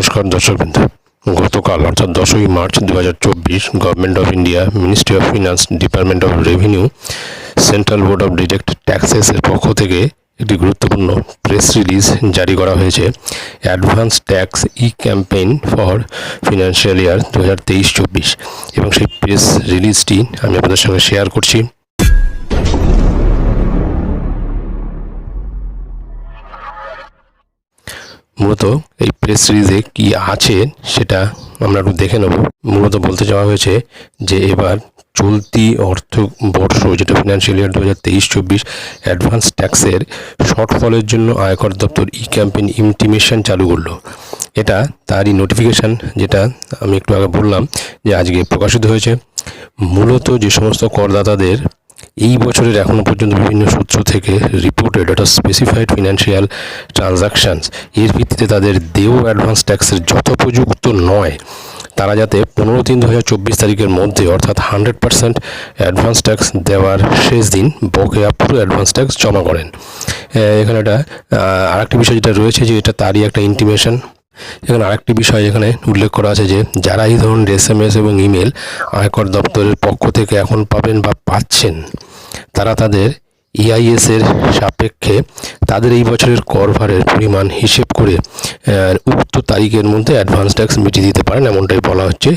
নমস্কার দর্শকবৃন্দ। গতকাল, অর্থাৎ দশই মার্চ দু হাজার চব্বিশ government of India ministry of finance department of revenue central board of direct ট্যাক্সেসের পক্ষ থেকে একটি গুরুত্বপূর্ণ প্রেস রিলিজ জারি করা হয়েছে। Advance tax e campaign for financial year দু হাজার তেইশ চব্বিশ এবং সেই প্রেস রিলিজটি আমি আপনাদের সঙ্গে শেয়ার করছি। মূলত এই প্রেস সিরিজে কি আছে সেটা আমরা একটু দেখে নেব। মূলত বলতে চাওয়া হয়েছে যে এবার চলতি অর্থ বর্ষ, যেটা ফিনান্সিয়াল ইয়ার দু হাজার তেইশ, চব্বিশ অ্যাডভান্স ট্যাক্সের শর্টফলের জন্য আয়কর দপ্তর ই ক্যাম্পেইন ইন্টিমেশন চালু করল। এটা তারই নোটিফিকেশান যেটা আমি একটু আগে বললাম যে আজকে প্রকাশিত হয়েছে। মূলত যে সমস্ত করদাতাদের এই বছরের এখনও পর্যন্ত বিভিন্ন সূত্র থেকে রিপোর্টেড অর্থাৎ স্পেসিফাইড ফিনান্সিয়াল ট্রানজাকশনস এর ভিত্তিতে তাদের দেও অ্যাডভান্স ট্যাক্সের যথোপযুক্ত নয়। তারা যাতে পনেরো তিন দু তারিখের মধ্যে অর্থাৎ হান্ড্রেড পার্সেন্ট অ্যাডভান্স ট্যাক্স দেওয়ার শেষ দিন বকেয়া পুরো অ্যাডভান্স ট্যাক্স জমা করেন। এখানে একটা আরেকটি বিষয় যেটা রয়েছে যে এটা তারই একটা ইন্টিমেশন এখানে আরেকটি বিষয় এখানে উল্লেখ করা আছে যে, যারা এই ধরনের এস এম এস এবং ইমেল আয়কর দপ্তরের পক্ষ থেকে এখন পাবেন বা পাচ্ছেন, তারা তাদের ইআইএস এর সাপেক্ষে তাদের এই বছরের কর ভারের পরিমাণ হিসেব করে উক্ত তারিখের মধ্যে অ্যাডভান্স ট্যাক্স মিটিয়ে দিতে পারেন এমনটাই বলা হচ্ছে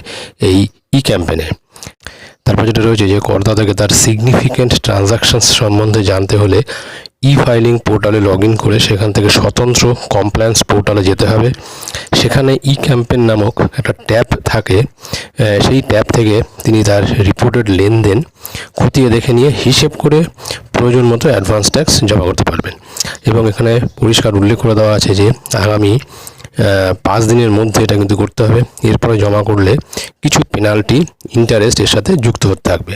এই ই ক্যাম্পেনে তারপর যেটা রয়েছে যে, করদাতাকে তার সিগনিফিক্যান্ট ট্রানজাকশনস সম্বন্ধে জানতে হলে ই ফাইলিং পোর্টালে লগ করে সেখান থেকে স্বতন্ত্র কমপ্লায়েন্স পোর্টালে যেতে হবে। সেখানে ই ক্যাম্পেন নামক একটা ট্যাব থাকে। সেই ট্যাব থেকে তিনি তার রিপোর্টেড লেনদেন খতিয়ে দেখে নিয়ে হিসেব করে প্রয়োজন মতো অ্যাডভান্স ট্যাক্স জমা করতে পারবেন। এবং এখানে পরিষ্কার উল্লেখ করে দেওয়া আছে যে, আগামী পাঁচ দিনের মধ্যে এটা কিন্তু করতে হবে। এরপরে জমা করলে কিছু পেনাল্টি ইন্টারেস্ট এর সাথে যুক্ত হতে থাকবে।